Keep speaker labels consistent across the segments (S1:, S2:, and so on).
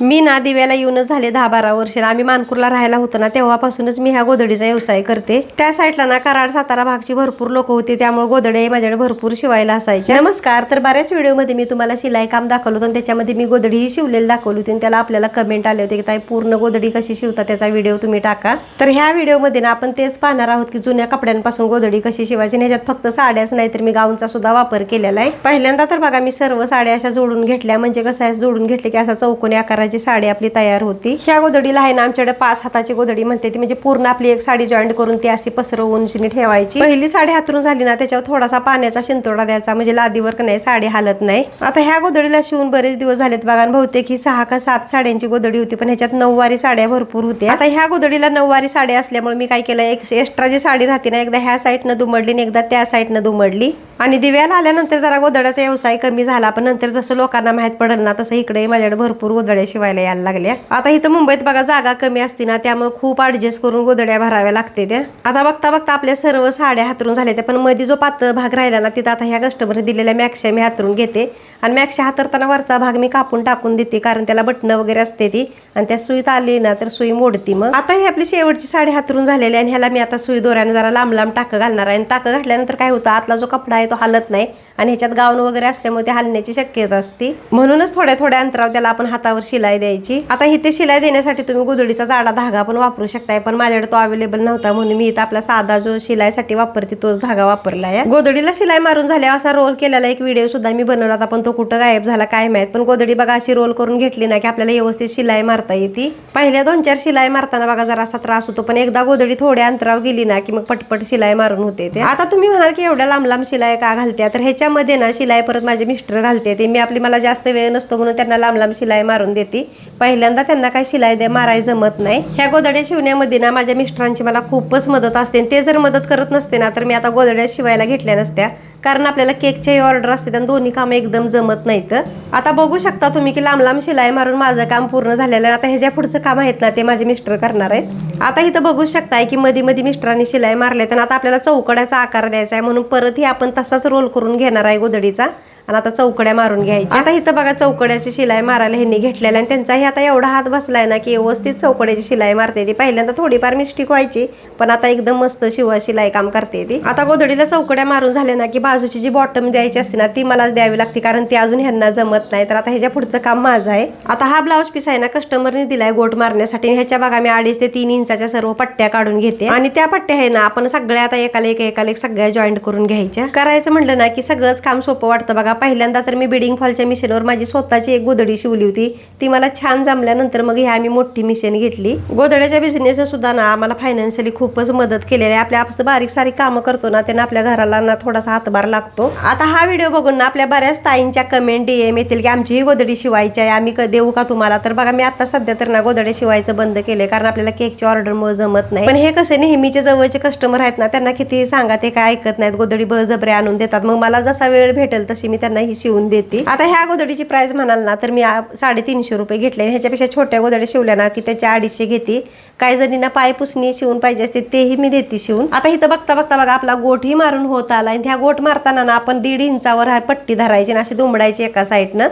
S1: मी ना दिव्याला येऊनच झाले दहा बारा वर्षाला आम्ही मानपूरला राहायला होतो ना तेव्हापासूनच मी ह्या गोधडीचा व्यवसाय करते. त्या साईडला ना कराड सातारा भागची भरपूर लोक होते त्यामुळे गोधडे माझ्याकडे भरपूर शिवायला असायचे. नमस्कार. तर बऱ्याच व्हिडिओमध्ये मी तुम्हाला शिलाई काम दाखवलं होतं आणि त्याच्यामध्ये मी गोधडीही शिवलेली दाखवली होती आणि त्याला आपल्याला कमेंट आले होते की ताई पूर्ण गोधडी कशी शिवता त्याचा व्हिडिओ तुम्ही टाका. तर ह्या व्हिडिओमध्ये ना आपण तेच पाहणार आहोत की जुन्या कपड्यांपासून गोधडी कशी शिवायची ह्याच्यात फक्त साड्याच नाही तर मी गाऊनचा सुद्धा वापर केलेला आहे. पहिल्यांदा तर बघा मी सर्व साड्या अशा जोडून घेतल्या. म्हणजे कसं आहे जोडून घेतले की असा चौकोनी आकाराची साडी आपली तयार होती ह्या गोदडीला आहे ना आमच्याकडे पाच हाताची गोदडी म्हणते ती म्हणजे पूर्ण आपली एक साडी जॉईंट करून ती अशी पसरवून शिनी ठेवायची. पहिली साडी हातरून झाली ना त्याच्यावर थोडासा पाण्याचा शिंतोडा द्यायचा म्हणजे लादीवर का नाही साडी हालत नाही. आता ह्या गोदडीला शिवून बरेच दिवस झालेत बघा बहुतेक ही सहा का सात साड्यांची गोदडी होती पण ह्याच्यात नऊवारी साड्या भरपूर होत्या. आता ह्या गोदडीला नऊवारी साड्या असल्यामुळे मी काय केलं एक एक्स्ट्रा जी साडी राहते ना एकदा ह्या साईडनं दुमडली आणि एकदा त्या साईडनं दुमडली. आणि दिव्याला आल्यानंतर जरा गोदड्याचा व्यवसाय कमी झाला पण नंतर जसं लोकांना माहीत पडेल ना तसं इकडे माझ्याकडे भरपूर गोदड्या शिवायला यायला लागल्या. आता इथं मुंबईत बघा जागा कमी असते ना त्यामुळे खूप ऍडजस्ट करून गोदड्या भराव्या लागते त्या. आता बघता बघता आपल्या सर्व साड्या हातरून झाल्या त्या पण मध्ये जो पातळ भाग राहिला ना तिथं आता ह्या कस्टमर दिलेल्या मॅक्शा मी हातरून घेते. आणि मॅक्शा हातरताना वरचा भाग मी कापून टाकून देते कारण त्याला बटणं वगैरे असते ती. आणि त्या सुईत आली ना तर सुई मोडती मग. आता ही आपली शेवटची साडी हातरून झालेली आहे आणि ह्याला मी आता सुई दोऱ्याने जरा लांब लांब टाकं घालणार आहे. आणि टाकं घातल्यानंतर काय होतं आतला जो कपडा आहे तो हालत नाही आणि ह्याच्यात गाऊन वगैरे असल्यामुळे ते हलण्याची शक्यता असते. म्हणूनच थोड्या थोड्या अंतरावर त्याला आपण हातावर शिला शिलाई द्यायची. आता इथे शिलाई देण्यासाठी तुम्ही गुदडीचा जाडा धागा पण वापरू शकताय पण माझ्याकडे तो अवेलेबल नव्हता म्हणून मी इथं आपला साधा जो शिलाईसाठी वापरते तोच धागा वापरला आहे गोदडीला शिलाई मारून झाल्या असा रोल केलेला एक व्हिडिओ सुद्धा मी बनवला होता पण तो कुठं गायब झाला काय माहीत. पण गोदडी बघा अशी रोल करून घेतली ना की आपल्याला व्यवस्थित शिलाई मारता येते. पहिल्या दोन चार शिलाई मारताना बघा जरा असा त्रास होतो पण एकदा गोदडी थोड्या अंतरावर गेली ना की मग पटपट शिलाई मारून होते ते. आता तुम्ही म्हणाल की एवढ्या लांब लांब शिलाई का घालत्या? तर ह्याच्यामध्ये ना शिलाई परत माझे मिस्टर घालते ते मी आपली मला जास्त वेळ नसतो म्हणून त्यांना लांब लांब शिलाई मारून देते. पहिल्यांदा त्यांना काही शिलाई दे माराय जमत नाही. ह्या गोदड्या शिवण्यामध्ये ना माझ्या मिस्टरांची मला खूपच मदत असते. आणि ते जर मदत करत नसते ना तर मी आता गोदड्या शिवायला घेतल्या नसत्या. कारण आपल्याला केकच्याही ऑर्डर असते आणि दोन्ही कामं एकदम जमत नाहीत. आता बघू शकता तुम्ही की लांब लांब शिलाई मारून माझं काम पूर्ण झालेलं आहे. आता ह्याच्या पुढचं काम आहेत ना ते माझे मिस्टर करणार आहेत. आता इथं बघू शकताय की मध्ये मध्ये मिस्टरांनी शिलाई मारले तर आता आपल्याला चौकड्याचा आकार द्यायचा आहे म्हणून परतही आपण तसाच रोल करून घेणार आहे गोदडीचा आणि आता चौकड्या मारून घ्यायच्या. आता इथं बघा चौकड्याची शिलाई मारायला ह्यांनी घेतलेल्या आणि त्यांचाही आता एवढा हात बसलाय ना की व्यवस्थित चौकड्याची शिलाई मारते ती. पहिल्यांदा थोडीफार मिस्टेक व्हायची पण आता एकदम मस्त शिवा शिलाई काम करते ती. आता गोधडीला चौकड्या मारून झाल्या ना की बाजूची जी बॉटम द्यायची असते ना ती मला द्यावी लागते कारण ती अजून ह्यांना जमत नाही. तर आता ह्याच्या पुढचं काम माझं आहे. आता हा ब्लाऊज पीस आहे ना कस्टमरने दिलाय गोट मारण्यासाठी. ह्याच्या बघा मी अडीच ते तीन इंचाच्या सर्व पट्ट्या काढून घेते. आणि त्या पट्ट्या आहे ना आपण सगळ्या आता एकाला एक एकाला एक सगळ्या जॉईंट करून घ्यायच्या. करायचं म्हणलं ना की सगळंच काम सोपं वाटतं बघा. पहिल्यांदा तर मी बिडिंग फॉलच्या मिशनवर माझी स्वतःची एक गोधडी शिवली होती. ती मला छान जमल्यानंतर मग ह्या मी मोठी मिशन घेतली. गोधड्याच्या बिझनेस सुद्धा ना आम्हाला फायनान्शियली खूपच मदत केलेली आहे. आपल्या आपण बारीक सारीक कामं करतो ना त्यांना आपल्या घराला ना थोडासा हातभार लागतो. आता हा व्हिडिओ बघून ना आपल्या बऱ्याच ताईंच्या कमेंट डीएम येतील की आमची ही शिवायची आहे. आम्ही क- देऊ का तुम्हाला? तर बघा मी आता सध्या तर ना गोधडे शिवायचं बंद केले कारण आपल्याला केकची ऑर्डर मुळे जमत नाही. पण हे कसे नेहमीचे जवळचे कस्टमर आहेत ना त्यांना किती सांगा ते काय ऐकत नाहीत. गोधडी बळजबरे आणून देतात. मग मला जसा वेळ भेटेल तशी मी त्यांना ही शिवून देते. आता ह्या गोदडीची प्राइस म्हणाल ना तर मी साडेतीनशे रुपये घेतले. ह्याच्यापेक्षा छोट्या गोदड्या शिवल्या ना की त्याच्या अडीचशे घेते. काही जणींना पाय पुसणी शिवून पाहिजे असते तेही मी देते शिवून. आता इथं बघता बघता बघा आपला गोठही मारून होत आला आणि ह्या गोठ मारताना ना आपण दीड इंचावर हा पट्टी धरायची आणि अशी दुमडायची एका साईडनं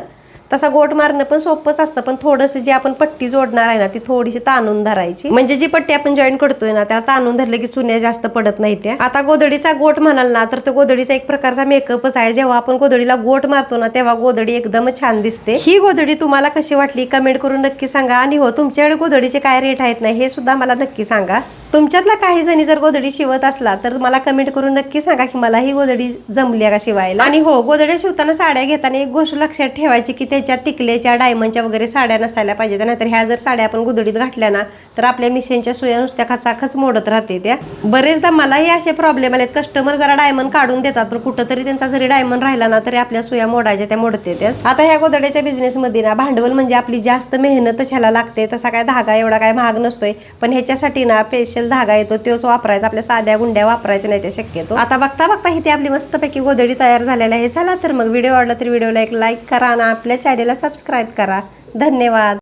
S1: तसा गोट मारणं पण सोपंच असतं पण थोडंसं जी आपण पट्टी जोडणार आहे ना ती थोडीशी ताणून धरायची. म्हणजे जी पट्टी आपण जॉईन करतोय ना त्या ताणून धरले की चुन्या जास्त पडत नाही त्या. आता गोदडीचा गोट म्हणाल ना तर तो गोदडीचा एक प्रकारचा मेकअपच आहे. जेव्हा आपण गोदडीला गोट मारतो ना तेव्हा गोदडी एकदम छान दिसते. ही गोदडी तुम्हाला कशी वाटली? कमेंट करून नक्की सांगा. आणि हो तुमच्याकडे गोदडीचे काय रेट आहेत ना हे सुद्धा मला नक्की सांगा. तुमच्यातला काही जणी जर गोधडी शिवत असला तर मला कमेंट करून नक्की सांगा की मला ही गोधडी जमली आहे का शिवायला? आणि हो गोधड्या शिवताना साड्या घेताना एक गोष्ट लक्षात ठेवायची की त्याच्या टिकल्याच्या डायमंडच्या वगैरे साड्या नसायला पाहिजेत. नाहीतर ह्या जर साड्या आपण गोधडीत घातल्या ना तर आपल्या मिशनच्या सुया नुसत्या खचाखच मोडत राहते त्या. बरेचदा मलाही असे प्रॉब्लेम आलेत. कस्टमर जरा डायमंड काढून देतात पण कुठंतरी त्यांचा जरी डायमंड राहिला ना तरी आपल्या सुया मोडायच्या त्या मोडते त्याच. आता ह्या गोधड्याच्या बिझनेसमध्ये ना भांडवल म्हणजे आपली जास्त मेहनत ह्याला लागते. तसा काय धागा एवढा काय महाग नसतोय. पण ह्याच्यासाठी ना पेश स्पेशल धागा येतो तोच वापरायचा. आपल्या साध्या गुंड्या वापरायच्या नाही त्या शक्यतो. आता बघता बघता इथे आपली मस्तपैकी गोदडी तयार झालेल्या आहे. चला तर मग व्हिडिओ आवडला तर व्हिडिओला एक लाईक करा आणि आपल्या चॅनेलला सबस्क्राईब करा. धन्यवाद.